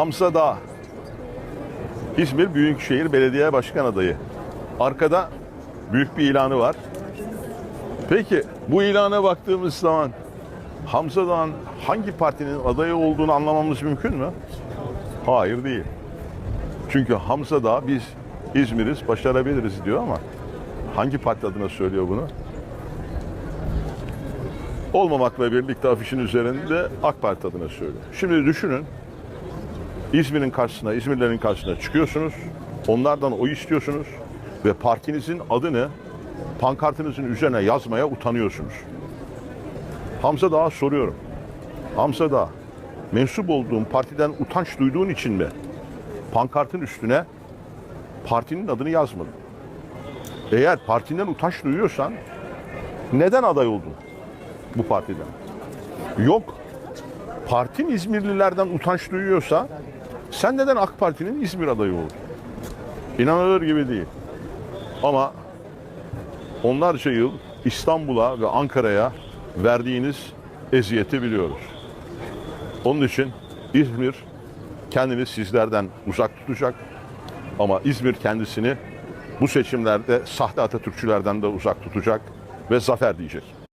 Hamza Dağ. İzmir Büyükşehir Belediye Başkan adayı. Arkada büyük bir ilanı var. Peki bu ilana baktığımız zaman Hamza Dağ'ın hangi partinin adayı olduğunu anlamamız mümkün mü? Hayır değil. Çünkü Hamza Dağ biz İzmir'iz, başarabiliriz diyor ama hangi parti adına söylüyor bunu? Olmamakla birlikte afişin üzerinde AK Parti adına söylüyor. Şimdi düşünün, İzmir'in karşısına, İzmirlerin karşısına çıkıyorsunuz, onlardan oy istiyorsunuz ve partinizin adını pankartınızın üzerine yazmaya utanıyorsunuz. Hamza Dağ'a soruyorum. Hamza Dağ, mensup olduğun partiden utanç duyduğun için mi pankartın üstüne partinin adını yazmadın? Eğer partinden utanç duyuyorsan neden aday oldun bu partiden? Yok. Partin İzmirlilerden utanç duyuyorsa sen neden AK Parti'nin İzmir adayı oldun? İnanılır gibi değil. Ama onlarca yıl İstanbul'a ve Ankara'ya verdiğiniz eziyeti biliyoruz. Onun için İzmir kendini sizlerden uzak tutacak ama İzmir kendisini bu seçimlerde sahte Atatürkçülerden de uzak tutacak ve zafer diyecek.